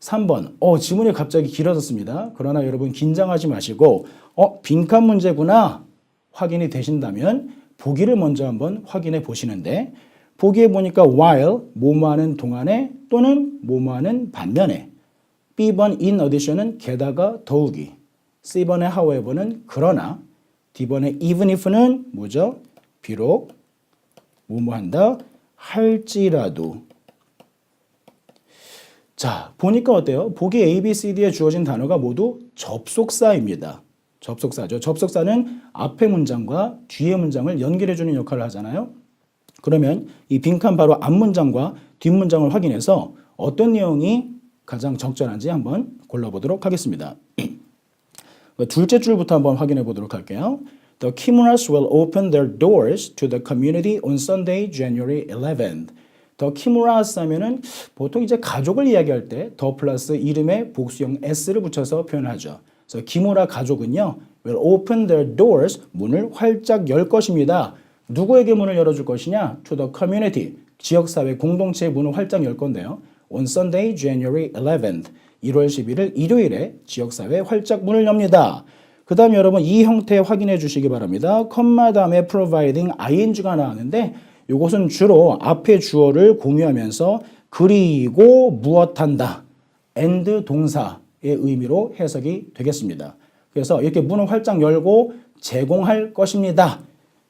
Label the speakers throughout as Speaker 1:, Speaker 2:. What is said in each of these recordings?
Speaker 1: 3번. 어, 지문이 갑자기 길어졌습니다. 그러나 여러분 긴장하지 마시고 어, 빈칸 문제구나 확인이 되신다면 보기를 먼저 한번 확인해 보시는데 보기에 보니까 while 뭐뭐하는 동안에 또는 뭐뭐하는 반면에 B번 in addition은 게다가 더욱이 C번의 however는 그러나 D번의 even if는 뭐죠? 비록 뭐뭐한다 할지라도 자 보니까 어때요? 보기 A, B, C, D에 주어진 단어가 모두 접속사입니다. 접속사죠. 접속사는 앞의 문장과 뒤의 문장을 연결해주는 역할을 하잖아요. 그러면 이 빈칸 바로 앞 문장과 뒷 문장을 확인해서 어떤 내용이 가장 적절한지 한번 골라보도록 하겠습니다. 둘째 줄부터 한번 확인해 보도록 할게요. The Kimuras will open their doors to the community on Sunday, January 11th. The Kimuras 하면은 보통 이제 가족을 이야기할 때 더 플러스 이름에 복수형 s를 붙여서 표현하죠. 그래서 키무라 가족은요 will open their doors 문을 활짝 열 것입니다. 누구에게 문을 열어줄 것이냐? To the community 지역사회 공동체의 문을 활짝 열 건데요. On Sunday, January 11th 1월 11일 일요일에 지역사회 활짝 문을 엽니다. 그 다음 여러분 이 형태 확인해 주시기 바랍니다. 컴마 다음에 providing ing가 나왔는데 이것은 주로 앞에 주어를 공유하면서 그리고 무엇한다 and 동사의 의미로 해석이 되겠습니다. 그래서 이렇게 문을 활짝 열고 제공할 것입니다.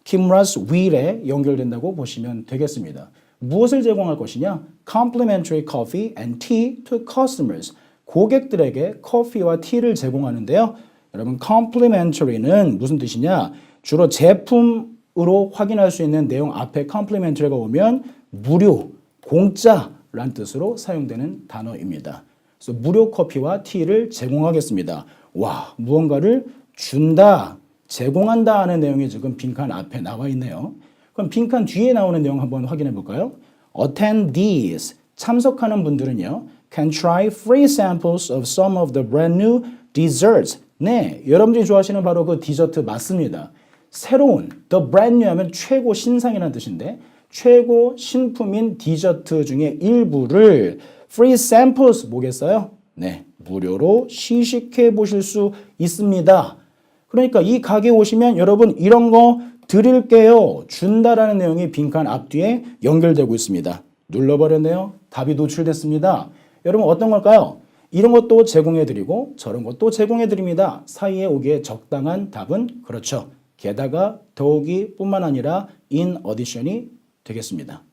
Speaker 1: Kimura's will에 연결된다고 보시면 되겠습니다. 무엇을 제공할 것이냐? Complimentary coffee and tea to customers. 고객들에게 커피와 티를 제공하는데요. 여러분, complimentary는 무슨 뜻이냐? 주로 제품 으로 확인할 수 있는 내용 앞에 complimentary가 오면 무료, 공짜란 뜻으로 사용되는 단어입니다. 그래서 무료 커피와 티를 제공하겠습니다. 와, 무언가를 준다, 제공한다 하는 내용이 지금 빈칸 앞에 나와 있네요. 그럼 빈칸 뒤에 나오는 내용 한번 확인해 볼까요? Attendees, 참석하는 분들은요, can try free samples of some of the brand new desserts. 네, 여러분들이 좋아하시는 바로 그 디저트 맞습니다. 새로운, the brand new 하면 최고 신상이라는 뜻인데, 최고 신품인 디저트 중에 일부를 free samples 뭐겠어요? 네, 무료로 시식해 보실 수 있습니다. 그러니까 이 가게 오시면 여러분 이런 거 드릴게요. 준다라는 내용이 빈칸 앞뒤에 연결되고 있습니다. 눌러버렸네요. 답이 노출됐습니다. 여러분 어떤 걸까요? 이런 것도 제공해드리고 저런 것도 제공해드립니다. 사이에 오기에 적당한 답은 그렇죠. 게다가 더욱이 뿐만 아니라 in addition이 되겠습니다.